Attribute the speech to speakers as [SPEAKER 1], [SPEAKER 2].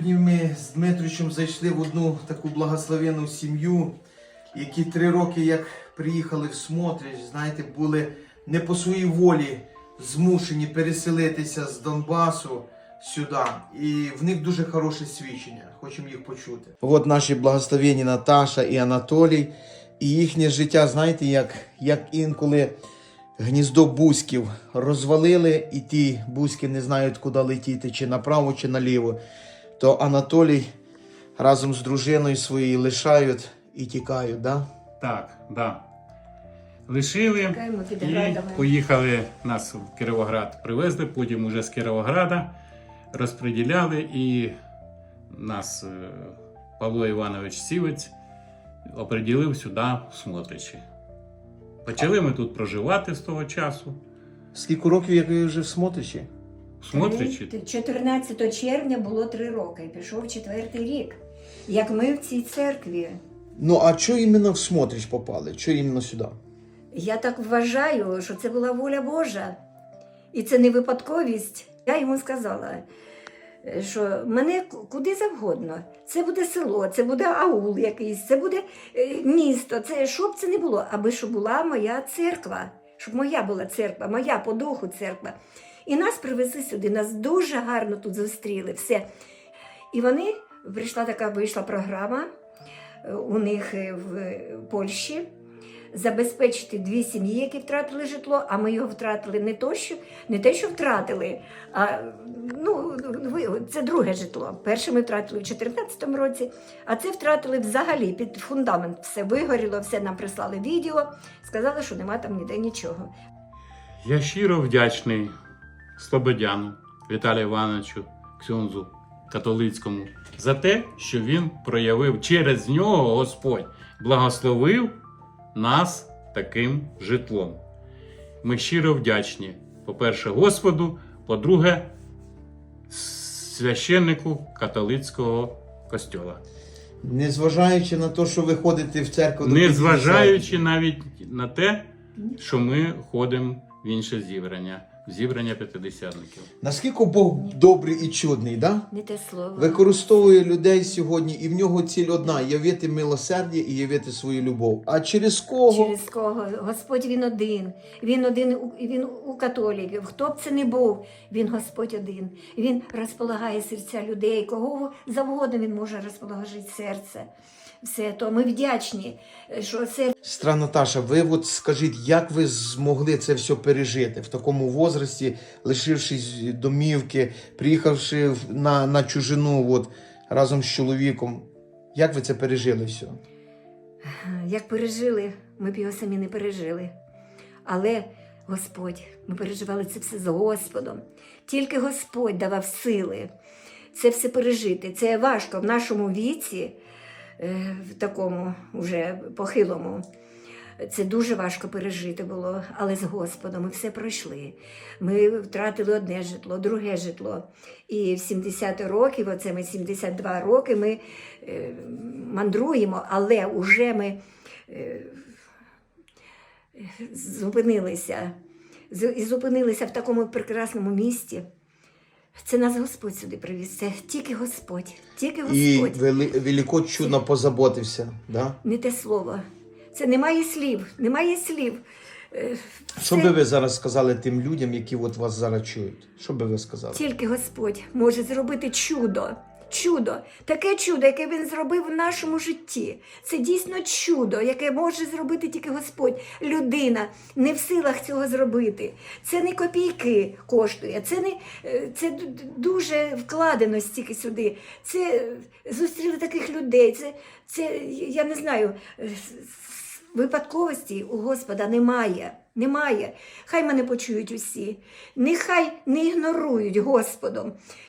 [SPEAKER 1] Сьогодні ми з Дмитричем зайшли в одну таку благословенну сім'ю, які три роки, як приїхали в Смотрич, знаєте, були не по своїй волі змушені переселитися з Донбасу сюди. І в них дуже хороше свідчення. Хочемо їх почути. От наші благословенні Наташа і Анатолій. І їхнє життя, знаєте, як, як інколи гніздо бузьків розвалили, і ті бузьки не знають, куди летіти, чи направо, чи наліво. То Анатолій разом з дружиною своєю лишають і тікають, да?
[SPEAKER 2] Так, да. Лишили
[SPEAKER 3] Чекаємо
[SPEAKER 2] і поїхали нас в Кіровоград. Привезли, потім уже з Кіровограда розподіляли і нас е, Павло Іванович Сівець оприділив сюди в Смотричі. Почали ми тут проживати з того часу.
[SPEAKER 1] Скільки років, як ви вже в Смотричі?
[SPEAKER 3] Три- 14 червня було три роки. Пішов четвертий рік. Як ми в цій церкві.
[SPEAKER 1] Ну, а чого іменно в Смотрич попали? Чого іменно сюди?
[SPEAKER 3] Я так вважаю, що це була воля Божа. І це не випадковість. Я йому сказала, що мене куди завгодно. Це буде село, це буде аул якийсь, це буде е, місто, це що б це не було, аби щоб була моя церква, щоб моя була церква, моя по духу церква. І нас привезли сюди, нас дуже гарно тут зустріли. Все. І вони прийшла така вийшла програма е, у них е, в е, Польщі забезпечити дві сім'ї, які втратили житло, а ми його втратили не то, що не те, що втратили, а ну це друге житло. Перше ми втратили в 2014 році, а це втратили взагалі під фундамент. Все вигоріло, все нам прислали відео, сказали, що нема там ніде нічого.
[SPEAKER 2] Я щиро вдячний Слободяну Віталію Івановичу Ксьонзу католицькому за те, що він проявив через нього Господь, благословив нас таким житлом. Ми щиро вдячні, по-перше, Господу, по-друге, священнику католицького костьола.
[SPEAKER 1] Незважаючи на те, що ви ходите в церкву до
[SPEAKER 2] Незважаючи навіть на те, що ми ходимо в інше зібрання, зібрання п'ятидесятників.
[SPEAKER 1] Наскільки Бог добрий і чудний, да?
[SPEAKER 3] Не те слово.
[SPEAKER 1] Використовує людей сьогодні, і в нього ціль одна явити милосердя і явити свою любов. А через кого?
[SPEAKER 3] Через кого? Господь він один. Він один він у католіків. Хто б це не був, він Господь один. Він розполагає серця людей. Кого завгодно він може розположити серце. Все то ми вдячні, що це
[SPEAKER 1] Сестра Наташа, ви от скажіть, як ви змогли це все пережити в такому возрасті, лишившись домівки, приїхавши на, на чужину от, разом з чоловіком? Як ви це пережили все?
[SPEAKER 3] як пережили, ми б його самі не пережили. Але Господь, ми переживали це все з Господом. Тільки Господь давав сили це все пережити. Це важко в нашому віці, е, в такому вже похилому. Це дуже важко пережити було, але з Господом ми все пройшли. Ми втратили одне житло, друге житло. І в 70 років, оце ми 72 роки, ми е, мандруємо, але вже ми е, зупинилися. І зупинилися в такому прекрасному місті. Це нас Господь сюди привіз. Це тільки Господь, тільки
[SPEAKER 1] І
[SPEAKER 3] Господь.
[SPEAKER 1] вели, велико чудно позаботився. Да?
[SPEAKER 3] Не те слово. Це немає слів, немає слів. Е,
[SPEAKER 1] Що би ви зараз сказали тим людям, які от вас зараз чують? Що би ви сказали?
[SPEAKER 3] Тільки Господь може зробити чудо. Чудо, таке чудо, яке він зробив в нашому житті. Це дійсно чудо, яке може зробити тільки Господь. Людина не в силах цього зробити. Це не копійки коштує, це не е, це дуже вкладено стільки сюди. Це е, зустріли таких людей. Це, це я не знаю. Випадковості у Господа немає. Немає. Хай мене почують усі. Нехай не ігнорують Господом.